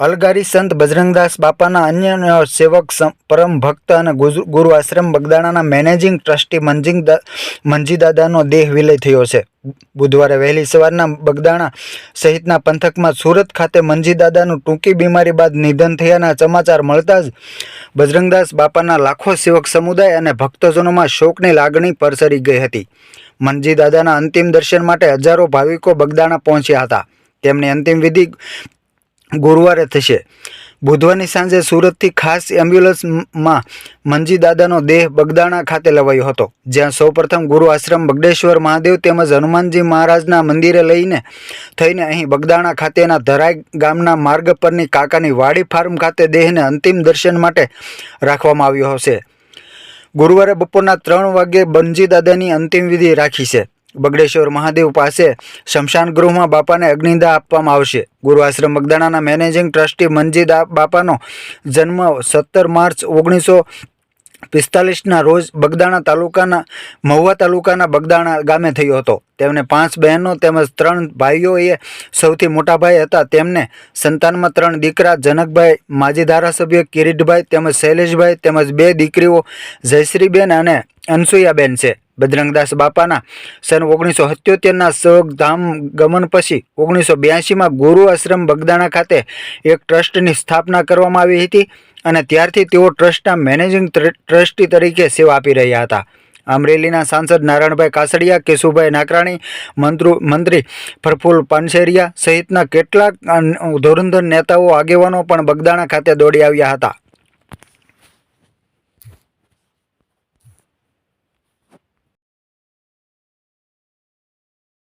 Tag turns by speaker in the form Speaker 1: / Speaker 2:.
Speaker 1: અલગારી સંત બજરંગદાસ બાપાના અન્ય સેવક પરમ ભક્ત અને ગુરુ આશ્રમ બગદાણાના મેનેજિંગ ટ્રસ્ટી મંજિંગ મંજીદાદાનો દેહ વિલય થયો છે. બુધવારે વહેલી સવારના બગદાણા સહિતના પંથકમાં સુરત ખાતે મંજીદાદાનું ટૂંકી બીમારી બાદ નિધન થયાના સમાચાર મળતા જ બજરંગદાસ બાપાના લાખો સેવક સમુદાય અને ભક્તજનોમાં શોકની લાગણી પરસરી ગઈ હતી. મંજીદાદાના અંતિમ દર્શન માટે હજારો ભાવિકો બગદાણા પહોંચ્યા હતા. તેમની અંતિમ વિધિ ગુરુવારે થશે. બુધવારની સાંજે સુરતથી ખાસ એમ્બ્યુલન્સમાં મંજી દાદાનો દેહ બગદાણા ખાતે લવાયો હતો, જ્યાં સૌપ્રથમ ગુરુ આશ્રમ બગડેશ્વર મહાદેવ તેમજ હનુમાનજી મહારાજના મંદિરે લઈને થઈને અહીં બગદાણા ખાતેના ધરાઈ ગામના માર્ગ પરની કાકાની વાડી ફાર્મ ખાતે દેહને અંતિમ દર્શન માટે રાખવામાં આવ્યો હશે. ગુરુવારે બપોરના ત્રણ વાગે બંજી દાદાની અંતિમ વિધિ રાખી છે. બગડેશ્વર મહાદેવ પાસે શમશાન ગૃહમાં બાપાને અગ્નિદા આપવામાં આવશે. ગુરુ આશ્રમ બગદાણાના મેનેજિંગ ટ્રસ્ટી મંજીદા બાપાનો જન્મ સત્તર માર્ચ ઓગણીસો પિસ્તાલીસના રોજ બગદાણા તાલુકાના, મહુવા તાલુકાના બગદાણા ગામે થયો હતો. તેમને પાંચ બહેનો તેમજ ત્રણ ભાઈઓએ સૌથી મોટા ભાઈ હતા. તેમને સંતાનમાં ત્રણ દીકરા, જનકભાઈ, માજી ધારાસભ્ય કિરીટભાઈ તેમજ શૈલેષભાઈ તેમજ બે દીકરીઓ જયશ્રીબેન અને અનસુયાબેન છે. બજરંગદાસ બાપાના સન ઓગણીસો સત્યોતેરના ધામ ગમન પછી ઓગણીસો બ્યાસીમાં ગુરુ આશ્રમ બગદાણા ખાતે એક ટ્રસ્ટની સ્થાપના કરવામાં આવી હતી અને ત્યારથી તેઓ ટ્રસ્ટના મેનેજિંગ ટ્રસ્ટી તરીકે સેવા આપી રહ્યા હતા. અમરેલીના સાંસદ નારાયણભાઈ કાસડિયા, કેશુભાઈ નાકરાણી, મંત્રુ, મંત્રી પ્રફુલ્લ પાનસેરિયા સહિતના કેટલાક અન- નેતાઓ આગેવાનો પણ બગદાણા ખાતે દોડી આવ્યા હતા.